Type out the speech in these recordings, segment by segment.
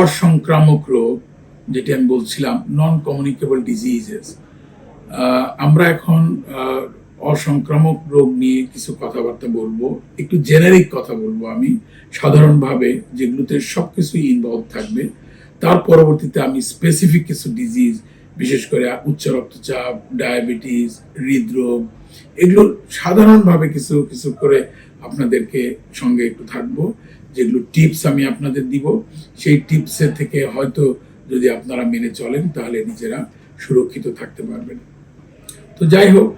অসংক্রামক রোগ, যেটি আমি বলছিলাম নন কমিউনিকেবল ডিজিজেস আমরা এখন অসংক্রামক রোগ নিয়ে কিছু কথাবার্তা বলব। একটু জেনারিক কথা বলব আমি। সাধারণভাবে যেগুলোতে সব কিছুই ইনভলভ থাকবে। তার পরবর্তীতে আমি স্পেসিফিক কিছু ডিজিজ বিশেষ করে উচ্চ রক্তচাপ ডায়াবেটিস হৃদরোগ, এগুলো সাধারণভাবে কিছু কিছু করে আপনাদেরকে সঙ্গে একটু থাকব। যেগুলো টিপস আমি আপনাদের দিব, সেই টিপসের থেকে হয়তো যদি আপনারা মেনে চলেন, তাহলে নিজেরা সুরক্ষিত থাকতে পারবেন। তো যাই হোক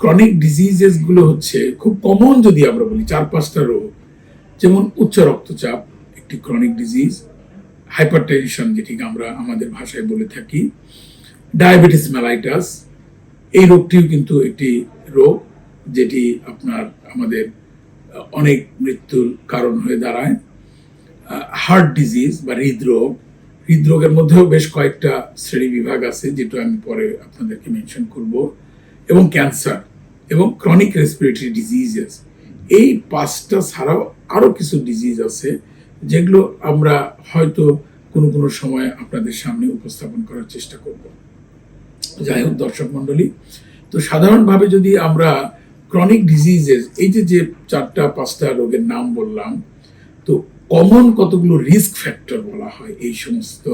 ক্রনিক ডিজিজেসগুলো হচ্ছে খুব কমন যদি আমরা বলি চার পাঁচটা রোগ। যেমন উচ্চ রক্তচাপ, একটি ক্রনিক ডিজিজ হাইপারটেনশন যেটি আমরা আমাদের ভাষায় বলে থাকি ডায়াবেটিস মেলাইটাস এই রোগটিও কিন্তু একটি রোগ যেটি আপনার আমাদের অনেক মৃত্যুর কারণ হয়ে দাঁড়ায়। হার্ট ডিজিজ বা হৃদরোগ। হৃদরোগের মধ্যেও বেশ কয়েকটা শ্রেণি বিভাগ আছে, যেটা আমি পরে আপনাদেরকে মেনশন করব। এবং ক্যান্সার এবং ক্রনিক রেসপিরেটরি ডিজিজেস এই পাঁচটা ছাড়াও আরও কিছু ডিজিজ আছে, যেগুলো আমরা হয়তো কোনো কোনো সময় আপনাদের সামনে উপস্থাপন করার চেষ্টা করব। যাই হোক, দর্শক মণ্ডলী, তো সাধারণভাবে যদি আমরা ক্রনিক ডিজিজেস এই যে যে চারটা, পাঁচটা রোগের নাম বললাম, তো কমন কতগুলো রিস্ক ফ্যাক্টর বলা হয় এই সমস্ত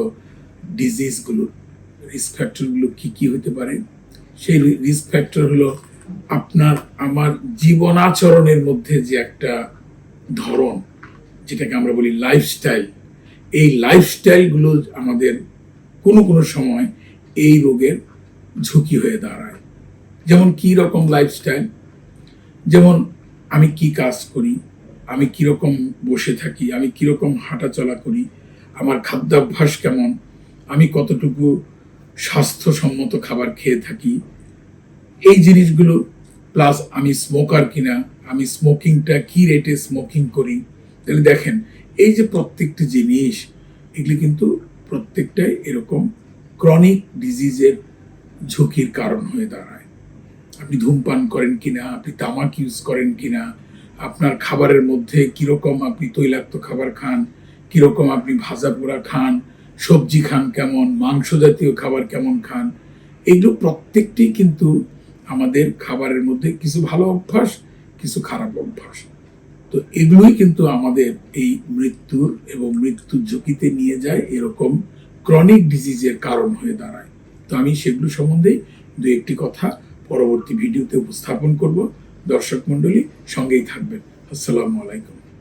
ডিজিজগুলো রিস্ক ফ্যাক্টরগুলো কি কি হতে পারে? সেই রিস্ক ফ্যাক্টর হলো আপনার, আমার জীবনাচরণের মধ্যে যে একটা ধরন, যেটাকে আমরা বলি লাইফস্টাইল এই লাইফস্টাইলগুলো আমাদের কোনো কোনো সময় এই রোগের ঝুঁকি হয়ে দাঁড়ায়। যেমন কী রকম লাইফস্টাইল যেমন আমি কি কাজ করি, আমি কীরকম বসে থাকি, আমি কীরকম হাঁটাচলা করি, আমার খাদ্যাভ্যাস কেমন, আমি কতটুকু স্বাস্থ্যসম্মত খাবার খেয়ে থাকি, এই জিনিসগুলো প্লাস আমি স্মোকার কিনা, আমি স্মোকিংটা কি রেটে স্মোকিং করি, তাহলে দেখেন, এই যে প্রত্যেকটি জিনিস, এগুলি কিন্তু প্রত্যেকটাই এরকম ক্রনিক ডিজিজের ঝুঁকির কারণ হয়ে দাঁড়ায়। আপনি ধূমপান করেন কিনা, আপনি তামাক ইউজ করেন কিনা, আপনার খাবারের মধ্যে কীরকম আপনি তৈলাক্ত খাবার খান, কীরকম আপনি ভাজা পোড়া খান, সবজি খান কেমন, মাংস জাতীয় খাবার কেমন খান, এগুলো প্রত্যেকটি কিন্তু আমাদের খাবারের মধ্যে কিছু ভালো অভ্যাস, কিছু খারাপ অভ্যাস। তো এগুলোই কিন্তু আমাদের এই মৃত্যুর এবং মৃত্যুর ঝুঁকিতে নিয়ে যায়, এরকম ক্রনিক ডিজিজের কারণ হয়ে দাঁড়ায়। তো আমি সেগুলো সম্বন্ধে দু একটি কথা পরবর্তী ভিডিওতে উপস্থাপন করব। দর্শক মণ্ডলী সঙ্গেই থাকবেন। আসসালামু আলাইকুম।